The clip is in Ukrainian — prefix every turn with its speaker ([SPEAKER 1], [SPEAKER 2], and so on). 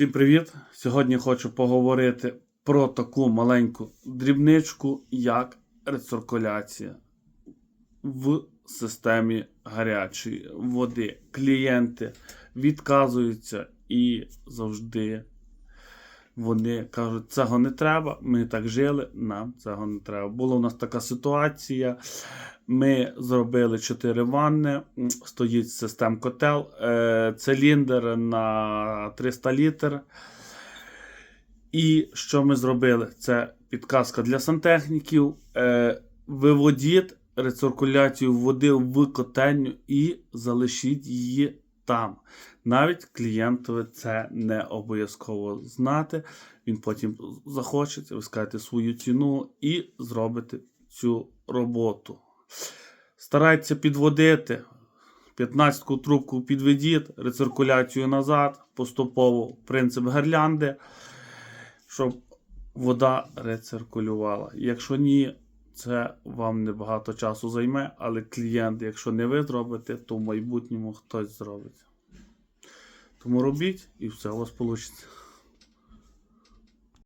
[SPEAKER 1] Всім привіт! Сьогодні хочу поговорити про таку маленьку дрібничку, як рециркуляція в системі гарячої води. Клієнти відказуються і завжди вони кажуть, цього не треба, ми так жили, нам цього не треба. Була у нас така ситуація. Ми зробили 4 ванни, стоїть систем котел, е, циліндр на 300 літр. І що ми зробили? Це підказка для сантехніків. Е, виводіть рециркуляцію води в котельню і залишіть її там. Навіть клієнтові це не обов'язково знати. Він потім захоче, ви скажете свою ціну і зробите цю роботу. Старайтеся підводити. 15-ку трубку підведіть, рециркуляцію назад, поступово принцип гірлянди, щоб вода рециркулювала. Якщо ні, це вам небагато часу займе, але клієнт, якщо не ви зробите, то в майбутньому хтось зробить. Тому робіть і все у вас вийде.